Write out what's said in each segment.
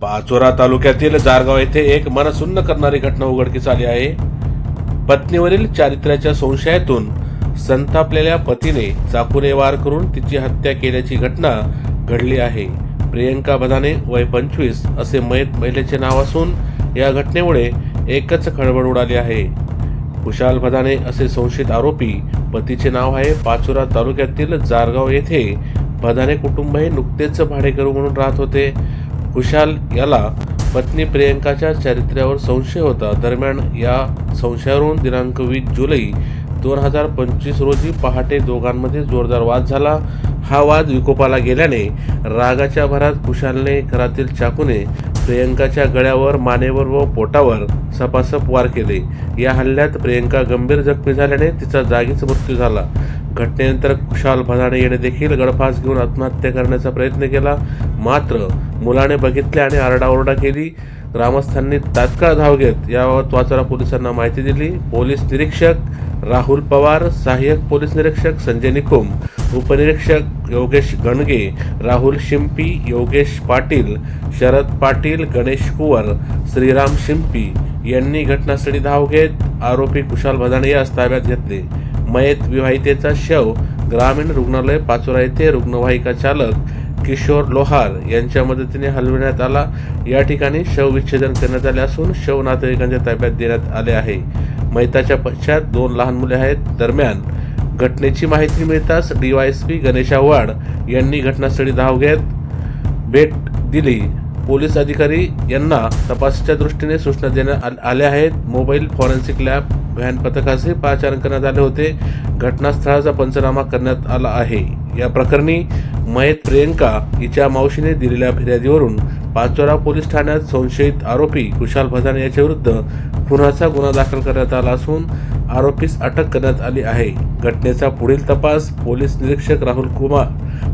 पाचोरा तालुक्यातील जारगाव येथे एक मनसुन्न करणारी घटना उघडकीस आली आहे. पत्नीवरील चारित्र्याच्या संशयातून संतापलेल्या पतीने चाकूने वार करून तिची हत्या केल्याची घटना घडली आहे. प्रियंका बदाने वय पंचवीस असे मयत महिलेचे नाव असून या घटनेमुळे एकच खळबळ उडाली आहे. कुशाल भदाने असे संशयित आरोपी पतीचे नाव आहे पाचोरा तालुक्यातील जारगाव येथे भदाने कुटुंब हे नुकतेच भाडेकरू म्हणून राहत होते. कुशाल याला पत्नी प्रियंकाच्या चारित्र्यावर संशय होता. दरम्यान या संशयावरून दिनांक वीस जुलै दोन हजार पंचवीस रोजी पहाटे दोघांमध्ये जोरदार वाद झाला. हा वाद विकोपाला गेल्याने रागाच्या भरात कुशालने घरातील चाकूने प्रियंकाच्या गळ्यावर मानेवर व पोटावर सपासप वार केले. या हल्ल्यात प्रियंका गंभीर जखमी झाल्याने तिचा जागीच मृत्यू झाला. घटनेनंतर कुशाल भदाणे याने देखील गळफास घेऊन आत्महत्या करण्याचा प्रयत्न केला. मात्र मुलाने बघितले आणि आरडाओरडा केली. ग्रामस्थांनी तात्काळ धाव घेत याबाबत वाचोरा पोलिसांना माहिती दिली. पोलीस निरीक्षक राहुल पवार सहाय्यक पोलीस निरीक्षक संजय निकुम उपनिरीक्षक योगेश गणगे राहुल शिंपी योगेश पाटील शरद पाटील गणेश कुवर श्रीराम शिंपी यांनी घटनास्थळी धाव घेत आरोपी कुशाल भदाणे यास ताब्यात घेतले. मयत विवाहितेचा शव ग्रामीण रुग्णालय पाचोरा येथे रुग्णवाहिका चालक किशोर लोहार यांच्या मदतीने हलविण्यात आला. या ठिकाणी शवविच्छेदन करण्यात आले असून शव नातेवाईकांच्या ताब्यात देण्यात आले आहे. मैताच्या पश्चात दोन लहान मुले आहेत. दरम्यान घटनेची माहिती मिळताच डीवायएसपी गणेश आव्हाड यांनी घटनास्थळी धाव घेत भेट दिली. पोलीस अधिकारी यांना तपासाच्या दृष्टीने सूचना देण्यात आल्या आहेत. मोबाईल फॉरेन्सिक लॅब व्हॅन पथकाचे पाचारण करण्यात आले होते. घटनास्थळाचा पंचनामा करण्यात आला आहे. या प्रकरणी मयत प्रियंका हिच्या मावशीने दिलेल्या फिर्यादीवरून पाचोरा पोलीस ठाण्यात संशयित आरोपी कुशाल भदान याच्याविरुद्ध खुनाचा गुन्हा दाखल करण्यात आला असून आरोपीस अटक करण्यात आली आहे. घटनेचा पुढील तपास पोलीस निरीक्षक राहुल कुमार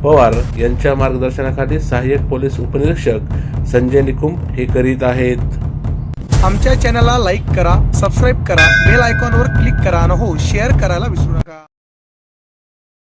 पवार यांच्या मार्गदर्शनाखाली सहाय्यक पोलीस उपनिरीक्षक संजय निकुम हे करीत आहेत. आमच्या चॅनलला लाईक करा सबस्क्राईब करा बेल आयकॉनवर क्लिक करा आणि हो शेअर करायला विसरू नका.